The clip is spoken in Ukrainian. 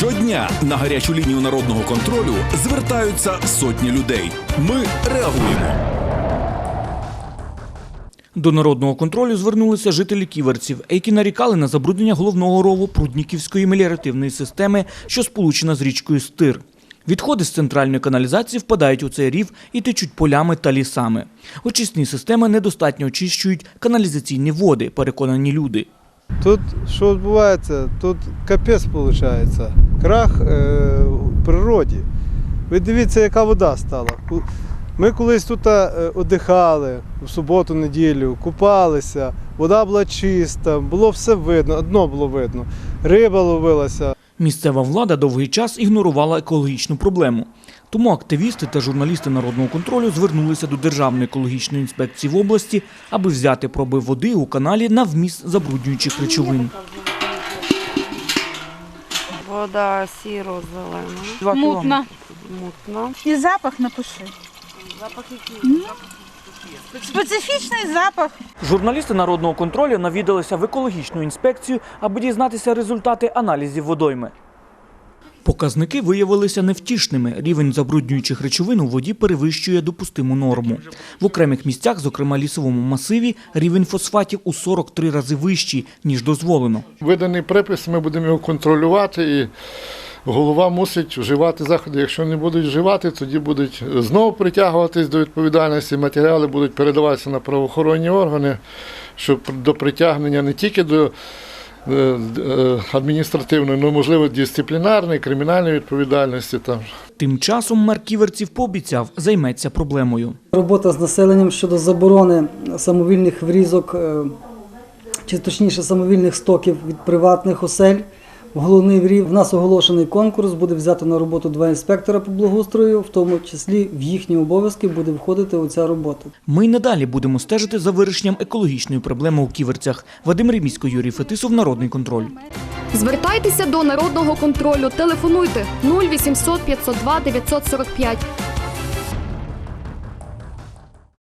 Щодня на гарячу лінію народного контролю звертаються сотні людей. Ми реагуємо. До народного контролю звернулися жителі ківерців, які нарікали на забруднення головного рову прудніківської меліоративної системи, що сполучена з річкою Стир. Відходи з центральної каналізації впадають у цей рів і течуть полями та лісами. Очисні системи недостатньо очищують каналізаційні води, переконані люди. Тут що відбувається? Тут капець виходить. Крах е, природі. Ви дивіться, яка вода стала. Ми колись тут е, одихали в суботу, неділю, купалися, вода була чиста, було все видно, одно було видно. Риба ловилася. Місцева влада довгий час ігнорувала екологічну проблему. Тому активісти та журналісти народного контролю звернулися до Державної екологічної інспекції в області, аби взяти проби води у каналі на вміст забруднюючих речовин. Вода сіро-зелена. Мутна. Мутна. І запах напиши. Запах який? Специфічний запах. Журналісти народного контролю навідалися в екологічну інспекцію, аби дізнатися результати аналізів водойми. Показники виявилися невтішними. Рівень забруднюючих речовин у воді перевищує допустиму норму. В окремих місцях, зокрема лісовому масиві, рівень фосфатів у 43 рази вищий, ніж дозволено. Виданий припис, ми будемо його контролювати і голова мусить вживати заходи. Якщо не будуть вживати, тоді будуть знову притягуватись до відповідальності. Матеріали будуть передаватися на правоохоронні органи, щоб до притягнення не тільки до адміністративної, ну можливо дисциплінарної, кримінальної відповідальності. Там. Тим часом Марківерців пообіцяв займеться проблемою. Робота з населенням щодо заборони самовільних врізок, е, чи точніше самовільних стоків від приватних осель. В головний врів в нас оголошений конкурс, буде взято на роботу два інспектора по благоустрою, в тому числі в їхні обов'язки буде входити оця робота. Ми й надалі будемо стежити за вирішенням екологічної проблеми у Ківерцях. Вадим Ремісько, Юрій Фетисов, Народний контроль. Звертайтеся до народного контролю. Телефонуйте 0800 502 945